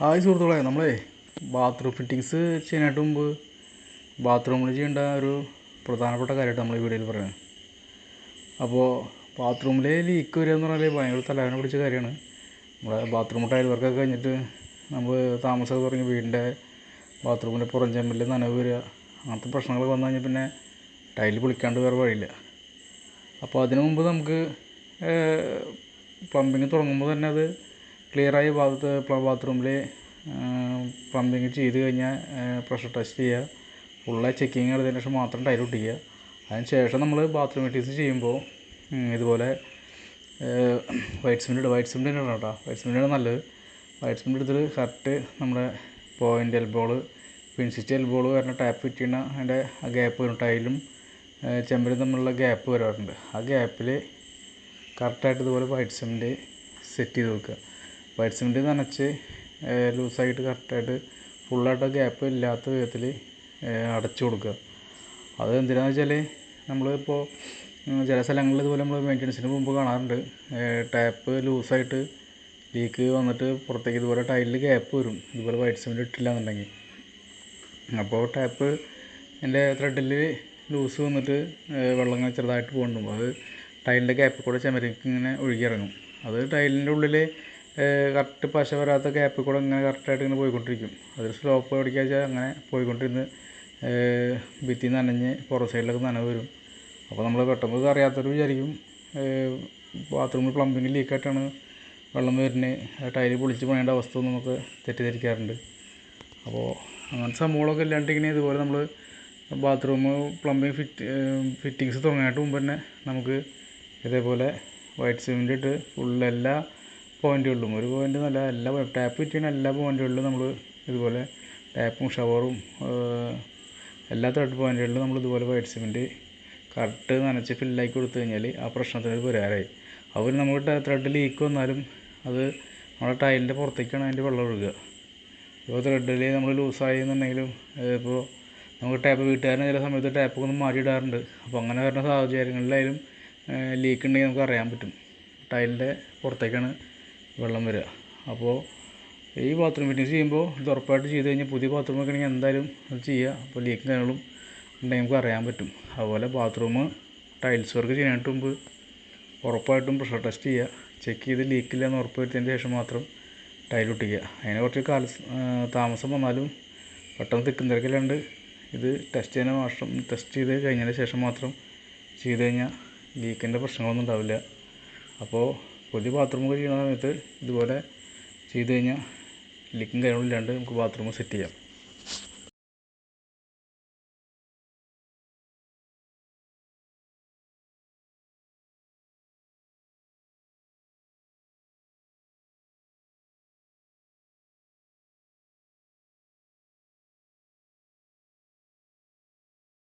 Hi സുഹൃത്തുക്കളെ നമ്മളെ bathroom fittings ചെയ്യാനായിട്ട് മുമ്പ് ബാത്റൂമിൽ ചെയ്യേണ്ട ഒരു പ്രധാനപ്പെട്ട കാര്യമായിട്ട് നമ്മൾ ഈ വീഡിയോയിൽ പറയുന്നത് അപ്പോൾ ബാത്റൂമിൽ ലീക്ക് വരിക എന്ന് പറഞ്ഞാൽ ഭയങ്കര തലവേദന പിടിച്ച കാര്യമാണ്. നമ്മുടെ ബാത്റൂം ടൈൽ വർക്കൊക്കെ കഴിഞ്ഞിട്ട് നമ്മൾ താമസമൊക്കെ തുടങ്ങി വീടിന്റെ ബാത്റൂമിന്റെ പുറം ചെമ്പിൽ നനവ് വരിക അങ്ങനത്തെ പ്രശ്നങ്ങളൊക്കെ വന്നു കഴിഞ്ഞാൽ പിന്നെ ടൈൽ പൊളിക്കാണ്ട് വേറെ വഴിയില്ല. അപ്പോൾ അതിനു മുമ്പ് നമുക്ക് പമ്പിങ് തുടങ്ങുമ്പോൾ തന്നെ അത് ക്ലിയറായി ഭാഗത്ത് ബാത്റൂമിൽ പ്ലംബിങ് ചെയ്ത് കഴിഞ്ഞാൽ പ്രഷർ ടെസ്റ്റ് ചെയ്യുക ഫുള്ളായി ചെക്കിങ് എടുത്തതിന് ശേഷം മാത്രം ടൈൽ ഒട്ടിക്കുക അതിന് ശേഷം നമ്മൾ ബാത്റൂം മെറ്റീരിയൽസ് ചെയ്യുമ്പോൾ ഇതുപോലെ വൈറ്റ് സിമെന്റ് വൈറ്റ് സിമെന്റ് ഇടണം കേട്ടോ. വൈറ്റ് സിമെന്റാണ് നല്ലത്. വൈറ്റ് സിമെന്റ് എടുത്തിട്ട് കറക്റ്റ് നമ്മുടെ പോയിന്റ് എൽബോൾ പിൻസിറ്റ് എൽബോൾ വരുന്ന ടാപ്പ് ഫിറ്റ് അതിന്റെ ആ ഗ്യാപ്പ് വരും. ടൈലും ചെമ്പലും തമ്മിലുള്ള ഗ്യാപ്പ് വരാറുണ്ട്. ആ ഗ്യാപ്പിൽ കറക്റ്റായിട്ട് ഇതുപോലെ വൈറ്റ് സിമെന്റ് സെറ്റ് ചെയ്ത് വെക്കുക. വൈറ്റ് സിമെന്റ് നനച്ച് ലൂസായിട്ട് കറക്റ്റായിട്ട് ഫുള്ളായിട്ട് ഗ്യാപ്പ് ഇല്ലാത്ത വിധത്തിൽ അടച്ചു കൊടുക്കുക. അത് എന്തിനാണെന്ന് വെച്ചാൽ നമ്മളിപ്പോൾ ചില സ്ഥലങ്ങളിൽ ഇതുപോലെ നമ്മൾ മെയിന്റനൻസിന് മുമ്പ് കാണാറുണ്ട്. ടാപ്പ് ലൂസായിട്ട് ലീക്ക് വന്നിട്ട് പുറത്തേക്ക് ഇതുപോലെ ടൈലിൽ ഗ്യാപ്പ് വരും. ഇതുപോലെ വൈറ്റ് സിമെന്റ് ഇട്ടില്ല എന്നുണ്ടെങ്കിൽ അപ്പോൾ ടാപ്പ് എന്റെ ത്രെഡിൽ ലൂസ് വന്നിട്ട് വെള്ളം ഇങ്ങനെ ചെറുതായിട്ട് പോകുന്നുണ്ട് അത് ടൈലിന്റെ ഗ്യാപ്പിൽ കൂടെ ചെമരക്ക് ഇങ്ങനെ ഒഴുകി ഇറങ്ങും അത് ടൈലിന്റെ ഉള്ളിൽ കറക്റ്റ് പശ വരാത്ത ഗ്യാപ്പിൽ കൂടെ ഇങ്ങനെ കറക്റ്റായിട്ട് ഇങ്ങനെ പോയിക്കൊണ്ടിരിക്കും. അതൊരു സ്ലോപ്പ് പിടിക്കുക വെച്ചാൽ അങ്ങനെ പോയിക്കൊണ്ടിരുന്ന് ഭിത്തി നനഞ്ഞ് പുറം സൈഡിലൊക്കെ നനവ് വരും. അപ്പോൾ നമ്മൾ പെട്ടെന്ന് ഇത് അറിയാത്തവർ വിചാരിക്കും ബാത്റൂമിൽ പ്ലംബിങ് ലീക്കായിട്ടാണ് വെള്ളം വരുന്നത് ടൈൽ പൊളിച്ച് പണിയേണ്ട അവസ്ഥ നമുക്ക് തെറ്റിദ്ധരിക്കാറുണ്ട്. അപ്പോൾ അങ്ങനത്തെ സംഭവങ്ങളൊക്കെ ഇല്ലാണ്ട് ഇങ്ങനെ ഇതുപോലെ നമ്മൾ ബാത്റൂം പ്ലംബിങ് ഫിറ്റ് ഫിറ്റിങ്സ് തുടങ്ങാനായിട്ട് മുമ്പ് തന്നെ നമുക്ക് ഇതേപോലെ വൈറ്റ് സിമെന്റ് ഇട്ട് ഫുള്ള് എല്ലാ പോയിന്റുകളിലും ഒരു പോയിന്റ് നല്ല എല്ലാ ടാപ്പ് ഫിറ്റ് ചെയ്യുന്ന എല്ലാ പോയിന്റുകളിലും നമ്മൾ ഇതുപോലെ ടാപ്പും ഷവറും എല്ലാ ത്രെഡ് പോയിന്റുകളിലും നമ്മൾ ഇതുപോലെ വൈറ്റ് സിമെന്റ് കറക്റ്റ് നനച്ച് ഫില്ലാക്കി കൊടുത്തു കഴിഞ്ഞാൽ ആ പ്രശ്നത്തിന് ഒരു പരിഹാരമായി. അവർ നമുക്ക് ത്രെഡ് ലീക്ക് വന്നാലും അത് നമ്മുടെ ടൈലിന്റെ പുറത്തേക്കാണ് അതിന്റെ വെള്ളം ഒഴുകുക. ഇപ്പോൾ ത്രെഡിൽ നമ്മൾ ലൂസായി എന്നുണ്ടെങ്കിലും ഇപ്പോൾ നമുക്ക് ടാപ്പ് വീട്ടുകാരൻ ചില സമയത്ത് ടാപ്പൊക്കെ ഒന്ന് മാറ്റിയിടാറുണ്ട്. അപ്പോൾ അങ്ങനെ വരുന്ന സാഹചര്യങ്ങളിലായാലും ലീക്ക് ഉണ്ടെങ്കിൽ നമുക്ക് അറിയാൻ പറ്റും. ടൈലിന്റെ പുറത്തേക്കാണ് വെള്ളം വരിക. അപ്പോൾ ഈ ബാത്റൂം ഫിറ്റിങ്സ് ചെയ്യുമ്പോൾ ഇത് ഉറപ്പായിട്ട് ചെയ്ത് കഴിഞ്ഞാൽ പുതിയ ബാത്റൂം ഒക്കെ ആണെങ്കിൽ എന്തായാലും അത് ചെയ്യുക. അപ്പോൾ ലീക്കും കാര്യങ്ങളും ഉണ്ടെങ്കിൽ നമുക്ക് അറിയാൻ പറ്റും. അതുപോലെ ബാത്റൂം ടൈൽസ് വർക്ക് ചെയ്യാനായിട്ട് മുമ്പ് ഉറപ്പായിട്ടും പ്രഷർ ടെസ്റ്റ് ചെയ്യുക. ചെക്ക് ചെയ്ത് ലീക്കില്ല എന്ന് ഉറപ്പ് വരുത്തിയതിന് ശേഷം മാത്രം ടൈൽ ഒട്ടിക്കുക. അതിന് കുറച്ച് കാല താമസം വന്നാലും പെട്ടെന്ന് തിക്കും തിരക്കില്ലാണ്ട് ഇത് ടെസ്റ്റ് ചെയ്യുന്ന വർഷം ടെസ്റ്റ് ചെയ്ത് കഴിഞ്ഞതിന് ശേഷം മാത്രം ചെയ്ത് കഴിഞ്ഞാൽ ലീക്കിന്റെ പ്രശ്നങ്ങളൊന്നും ഉണ്ടാവില്ല. അപ്പോൾ പുതിയ ബാത്റൂമൊക്കെ ചെയ്യുന്ന സമയത്ത് ഇതുപോലെ ചെയ്ത് കഴിഞ്ഞാൽ ലീക്കും കാര്യങ്ങളും ഇല്ലാണ്ട് നമുക്ക് ബാത്റൂം സെറ്റ് ചെയ്യാം.